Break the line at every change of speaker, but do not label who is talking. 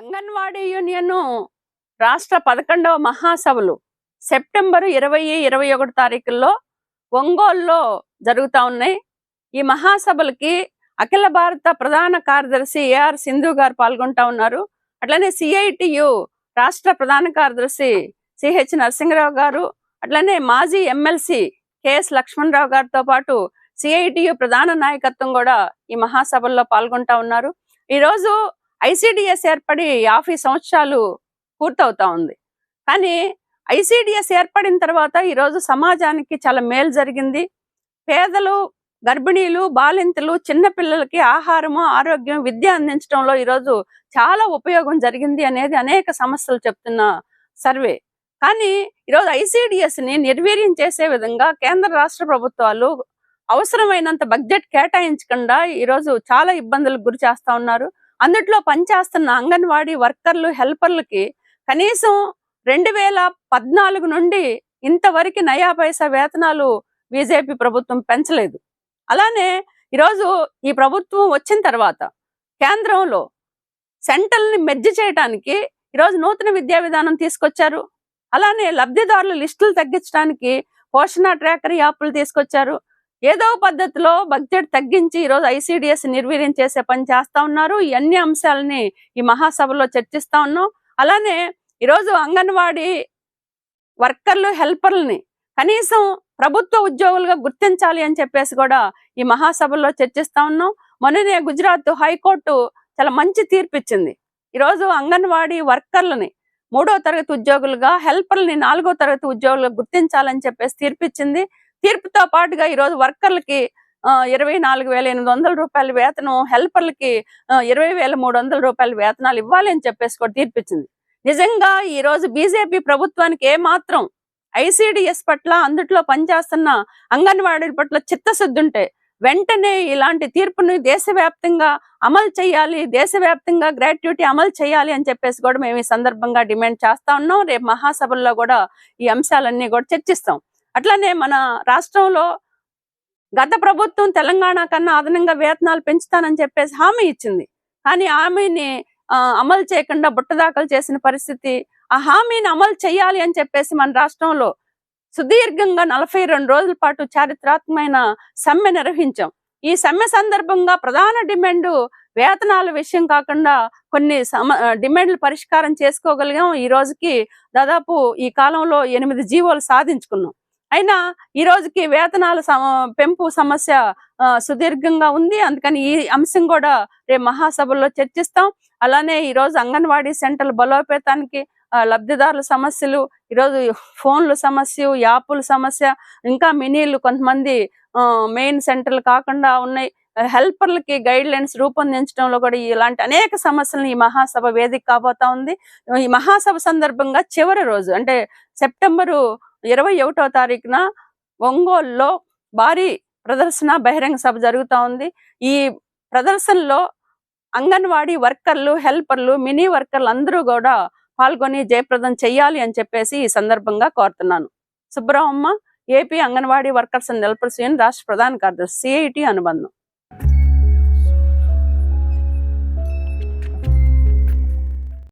Anganwadi union రాష్ట్ర పదకొండవ మహాసభలు సెప్టెంబర్ ఇరవై ఇరవై ఒకటి తారీఖుల్లో ఒంగోలులో జరుగుతూ ఉన్నాయి. ఈ మహాసభలకి అఖిల భారత ప్రధాన కార్యదర్శి ఏఆర్ సింధు గారు పాల్గొంటా ఉన్నారు. అట్లనే సిఐటియు రాష్ట్ర ప్రధాన కార్యదర్శి సిహెచ్ నరసింహరావు గారు అట్లనే మాజీ ఎమ్మెల్సీ కెఎస్ లక్ష్మణరావు గారితో పాటు సిఐటియు ప్రధాన నాయకత్వం కూడా ఈ మహాసభల్లో పాల్గొంటా ఉన్నారు. ఈరోజు ఐసిడిఎస్ ఏర్పడి యాభై సంవత్సరాలు పూర్తవుతా ఉంది. కానీ ఐసిడిఎస్ ఏర్పడిన తర్వాత ఈరోజు సమాజానికి చాలా మేలు జరిగింది. పేదలు గర్భిణీలు బాలింతలు చిన్నపిల్లలకి ఆహారము ఆరోగ్యం విద్య అందించడంలో ఈరోజు చాలా ఉపయోగం జరిగింది అనేది అనేక సమస్యలు చెప్తున్న సర్వే. కానీ ఈరోజు ఐసిడిఎస్ని నిర్వీర్యం చేసే విధంగా కేంద్ర రాష్ట్ర ప్రభుత్వాలు అవసరమైనంత బడ్జెట్ కేటాయించకుండా ఈరోజు చాలా ఇబ్బందులకు గురి చేస్తా ఉన్నారు. అందుట్లో పనిచేస్తున్న అంగన్వాడీ వర్కర్లు హెల్పర్లకి కనీసం రెండు వేల పద్నాలుగు నుండి ఇంతవరకు నయా పైసా వేతనాలు బీజేపీ ప్రభుత్వం పెంచలేదు. అలానే ఈరోజు ఈ ప్రభుత్వం వచ్చిన తర్వాత కేంద్రంలో సెంట్రల్ని మెర్జ్ చేయడానికి ఈరోజు నూతన విద్యా విధానం తీసుకొచ్చారు. అలానే లబ్ధిదారుల లిస్టులు తగ్గించడానికి పోషణ ట్రాకర్ యాప్లు తీసుకొచ్చారు. ఏదో పద్ధతిలో బడ్జెట్ తగ్గించి ఈరోజు ఐసిడిఎస్ నిర్వీర్యం చేసే పని చేస్తా ఉన్నారు. ఈ అన్ని అంశాలని ఈ మహాసభలో చర్చిస్తా ఉన్నాం. అలానే ఈరోజు అంగన్వాడీ వర్కర్లు హెల్పర్లని కనీసం ప్రభుత్వ ఉద్యోగులుగా గుర్తించాలి అని చెప్పేసి కూడా ఈ మహాసభలో చర్చిస్తా ఉన్నాం. మొన్ననే గుజరాత్ హైకోర్టు చాలా మంచి తీర్పు ఇచ్చింది. ఈరోజు అంగన్వాడీ వర్కర్లని మూడో తరగతి ఉద్యోగులుగా హెల్పర్లని నాలుగో తరగతి ఉద్యోగులుగా గుర్తించాలని చెప్పేసి తీర్పిచ్చింది తీర్పుతో పాటుగా ఈరోజు వర్కర్లకి ఇరవై నాలుగు వేల ఎనిమిది వందల రూపాయల వేతనం హెల్పర్లకి ఇరవై వేల మూడు వందల రూపాయల వేతనాలు ఇవ్వాలి అని చెప్పేసి కూడా తీర్పిచ్చింది. నిజంగా ఈ రోజు బీజేపీ ప్రభుత్వానికి ఏ మాత్రం ఐసిడిఎస్ పట్ల అందుట్లో పనిచేస్తున్న అంగన్వాడీల పట్ల చిత్తశుద్ధి ఉంటే వెంటనే ఇలాంటి తీర్పుని దేశవ్యాప్తంగా అమలు చేయాలి దేశవ్యాప్తంగా గ్రాట్యుటీ అమలు చేయాలి అని చెప్పేసి కూడా మేము ఈ సందర్భంగా డిమాండ్ చేస్తా ఉన్నాం. రేపు మహాసభల్లో కూడా ఈ అంశాలన్నీ కూడా చర్చిస్తాం. అట్లానే మన రాష్ట్రంలో గత ప్రభుత్వం తెలంగాణ కన్నా అదనంగా వేతనాలు పెంచుతానని చెప్పేసి హామీ ఇచ్చింది. కానీ హామీని అమలు చేయకుండా బుట్టదాఖలు చేసిన పరిస్థితి ఆ హామీని అమలు చేయాలి అని చెప్పేసి మన రాష్ట్రంలో సుదీర్ఘంగా నలభై రెండు రోజుల పాటు చారిత్రాత్మకమైన సమ్మె నిర్వహించాం. ఈ సమ్మె సందర్భంగా ప్రధాన డిమాండ్ వేతనాల విషయం కాకుండా కొన్ని సమ డిమాండ్లు పరిష్కారం చేసుకోగలిగాం. ఈ రోజుకి దాదాపు ఈ కాలంలో ఎనిమిది జీవోలు సాధించుకున్నాం. అయినా ఈ రోజుకి వేతనాల పెంపు సమస్య సుదీర్ఘంగా ఉంది. అందుకని ఈ అంశం కూడా రేపు మహాసభల్లో చర్చిస్తాం. అలానే ఈ రోజు అంగన్వాడీ సెంటర్ల బలోపేతానికి లబ్ధిదారుల సమస్యలు ఈరోజు ఫోన్ల సమస్య యాప్ల సమస్య ఇంకా మినీలు కొంతమంది మెయిన్ సెంటర్లు కాకుండా ఉన్నాయి. హెల్పర్లకి గైడ్ లైన్స్ రూపొందించడంలో కూడా ఇలాంటి అనేక సమస్యలను ఈ మహాసభ వేదిక కాబోతా ఉంది. ఈ మహాసభ సందర్భంగా చివరి రోజు అంటే సెప్టెంబరు ఇరవై ఒకటో తారీఖున ఒంగోలులో భారీ ప్రదర్శన బహిరంగ సభ జరుగుతా ఉంది. ఈ ప్రదర్శనలో అంగన్వాడీ వర్కర్లు హెల్పర్లు మినీ వర్కర్లు అందరూ కూడా పాల్గొని జయప్రదం చెయ్యాలి అని చెప్పేసి ఈ సందర్భంగా కోరుతున్నాను. Subbaramamma AP Anganwadi workers and helpers union రాష్ట్ర ప్రధాన కార్యదర్శి సిఐటి అనుబంధం.